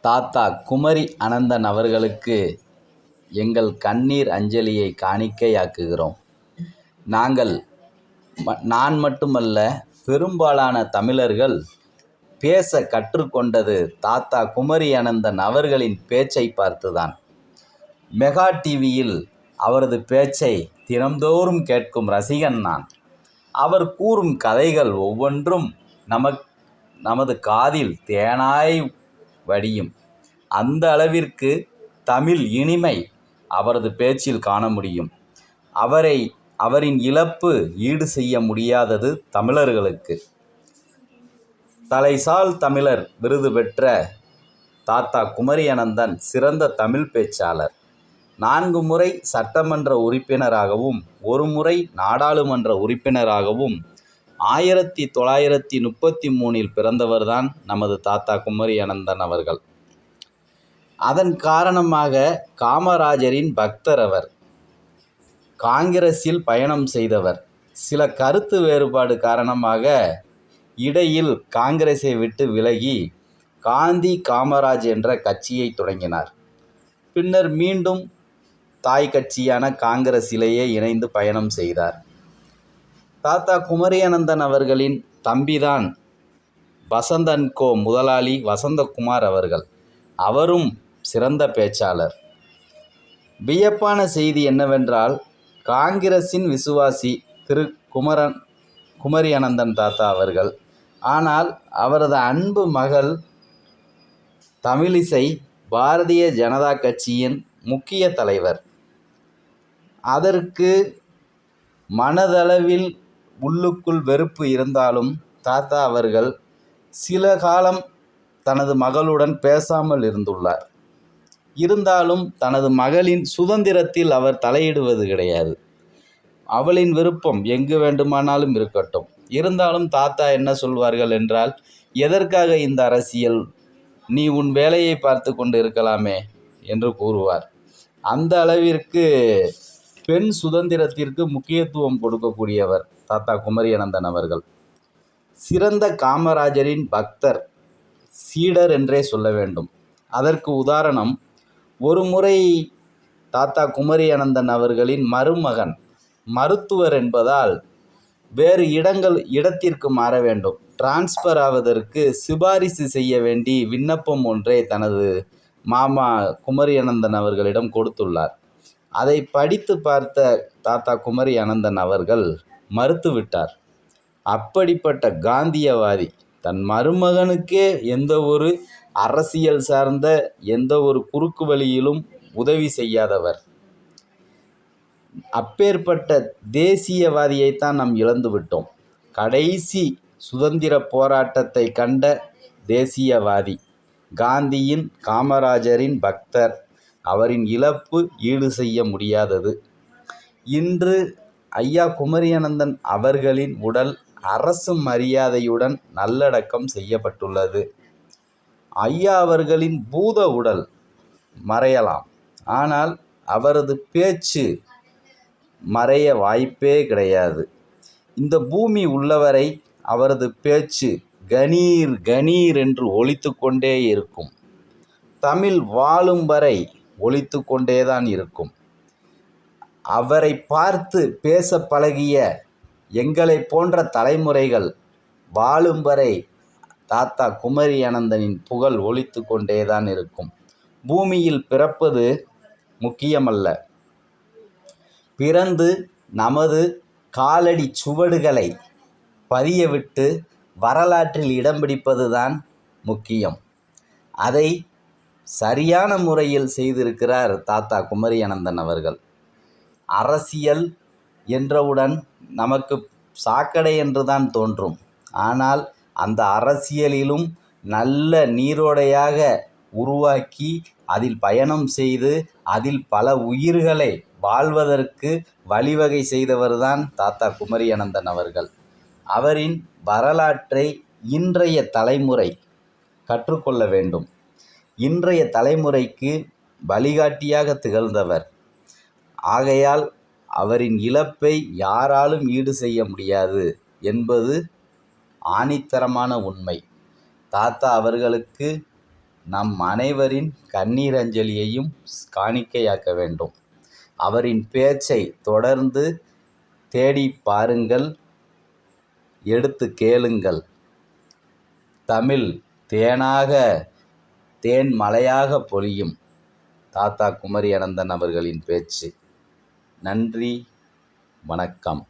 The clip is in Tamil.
தாத்தா குமரி அனந்தன் அவர்களுக்கு எங்கள் கண்ணீர் அஞ்சலியை காணிக்கையாக்குகிறோம். நாங்கள் நான் மட்டுமல்ல பெரும்பாலான தமிழர்கள் பேச கற்றுக்கொண்டது தாத்தா குமரி அனந்தன் அவர்களின் பேச்சை பார்த்துதான். மெகா டிவியில் அவரது பேச்சை தினம்தோறும் கேட்கும் ரசிகன் நான். அவர் கூறும் கதைகள் ஒவ்வொன்றும் நமக் நமது காதில் தேனாய் வடியும். அந்த அளவிற்கு தமிழ் இனிமை அவரது பேச்சில் காண முடியும். அவரை அவரின் இழப்பு ஈடு செய்ய முடியாதது தமிழர்களுக்கு. தலைசால் தமிழர் விருது பெற்ற தாத்தா குமரி அனந்தன் சிறந்த தமிழ் பேச்சாளர். நான்கு முறை சட்டமன்ற உறுப்பினராகவும் ஒரு முறை நாடாளுமன்ற உறுப்பினராகவும் ஆயிரத்தி தொள்ளாயிரத்தி முப்பத்தி மூணில் பிறந்தவர்தான் நமது தாத்தா குமரி அனந்தன் அவர்கள். அதன் காரணமாக காமராஜரின் பக்தர் அவர் காங்கிரஸில் பயணம் செய்தவர். சில கருத்து வேறுபாடு காரணமாக இடையில் காங்கிரஸை விட்டு விலகி காந்தி காமராஜ் என்ற கட்சியை தொடங்கினார். பின்னர் மீண்டும் தாய் கட்சியான காங்கிரஸிலேயே இணைந்து பயணம் செய்தார். தாத்தா குமரியானந்தன் அவர்களின் தம்பிதான் வசந்தன் கோ முதலாளி வசந்தகுமார் அவர்கள். அவரும் சிறந்த பேச்சாளர். வியப்பான செய்தி என்னவென்றால் காங்கிரஸின் விசுவாசி திரு குமரன் குமரி அனந்தன் தாத்தா அவர்கள். ஆனால் அவரது அன்பு மகள் தமிழிசை பாரதிய ஜனதா கட்சியின் முக்கிய தலைவர். அதற்கு மனதளவில் உள்ளுக்குள் வெறுப்பு இருந்தாலும் தாத்தா அவர்கள் சில காலம் தனது மகளுடன் பேசாமல் இருந்துள்ளார். இருந்தாலும் தனது மகளின் சுதந்திரத்தில் அவர் தலையிடுவது கிடையாது. அவளின் விருப்பம் எங்கு வேண்டுமானாலும் இருக்கட்டும். இருந்தாலும் தாத்தா என்ன சொல்வார்கள் என்றால் எதற்காக இந்த அரசியல்? நீ உன் வேலையை பார்த்து கொண்டு இருக்கலாமே என்று கூறுவார். அந்த அளவிற்கு பெண் சுதந்திரத்திற்கு முக்கியத்துவம் கொடுக்கக்கூடியவர் தாத்தா குமரி அனந்தன் அவர்கள். சிறந்த காமராஜரின் பக்தர் சீடர் என்றே சொல்ல வேண்டும். அதற்கு உதாரணம் ஒரு முறை தாத்தா குமரி அனந்தன் அவர்களின் மருமகன் மருத்துவர் என்பதால் வேறு இடங்கள் இடத்திற்கு மாற வேண்டும். டிரான்ஸ்ஃபர் ஆவதற்கு சிபாரிசு செய்ய வேண்டி விண்ணப்பம் ஒன்றை தனது மாமா குமரி அனந்தன் அவர்களிடம் கொடுத்துள்ளார். அதை படித்து பார்த்த தாத்தா குமரி அனந்தன் அவர்கள் மறுத்துவிட்டார். அப்படிப்பட்ட காந்தியவாதி தன் மருமகனுக்கே எந்த ஒரு அரசியல் சார்ந்த எந்த ஒரு குறுக்கு வழியிலும் உதவி செய்யாதவர். அப்பேற்பட்ட தேசியவாதியைத்தான் நாம் இழந்துவிட்டோம் கடைசி சுதந்திர போராட்டத்தை கண்ட தேசியவாதி காந்தியின் காமராஜரின் பக்தர் அவரின் இழப்பு ஈடு செய்ய முடியாதது. இன்று ஐயா குமரியானந்தன் அவர்களின் உடல் அரசு மரியாதையுடன் நல்லடக்கம் செய்யப்பட்டுள்ளது. ஐயா அவர்களின் பூத உடல் மறையலாம். ஆனால் அவரது பேச்சு மறைய வாய்ப்பே கிடையாது. இந்த பூமி உள்ளவரை அவரது பேச்சு கணீர் கணீர் என்று ஒழித்து கொண்டே இருக்கும். தமிழ் வாழும் வரை ஒழித்து கொண்டேதான் இருக்கும். அவரை பார்த்து பேச பழகிய எங்களை போன்ற தலைமுறைகள் வாழும் வரை தாத்தா குமரி அனந்தனின் புகழ் ஒழித்து கொண்டேதான் இருக்கும். பூமியில் பிறப்பது முக்கியமல்ல. பிறந்து நமது காலடி சுவடுகளை பதியவிட்டு வரலாற்றில் இடம் பிடிப்பதுதான் முக்கியம். அதை சரியான முறையில் செய்திருக்கிறார் தாத்தா குமரி அனந்தன் அவர்கள். அரசியல் என்றவுடன் நமக்கு சாக்கடை என்றுதான் தோன்றும். ஆனால் அந்த அரசியலிலும் நல்ல நீரோடையாக உருவாக்கி அதில் பயணம் செய்து அதில் பல உயிர்களை வாழ்வதற்கு வழிவகை செய்தவர்தான் தாத்தா குமரி அனந்தன் அவர்கள். அவரின் வரலாற்றை இன்றைய தலைமுறை கற்றுக்கொள்ள வேண்டும். இன்றைய தலைமுறைக்கு வழிகாட்டியாக திகழ்ந்தவர். ஆகையால் அவரின் இழப்பை யாராலும் ஈடு செய்ய முடியாது என்பது ஆணித்தரமான உண்மை. தாத்தா அவர்களுக்கு நம் அனைவரின் கண்ணீர் அஞ்சலியையும் காணிக்கையாக்க வேண்டும். அவரின் பேச்சை தொடர்ந்து தேடி பாருங்கள் எடுத்து கேளுங்கள். தமிழ் தேனாக தேன் மலையாக பொழியும். தாத்தா குமரி அனந்தன் அவர்களின் பேச்சு. நன்றி வணக்கம்.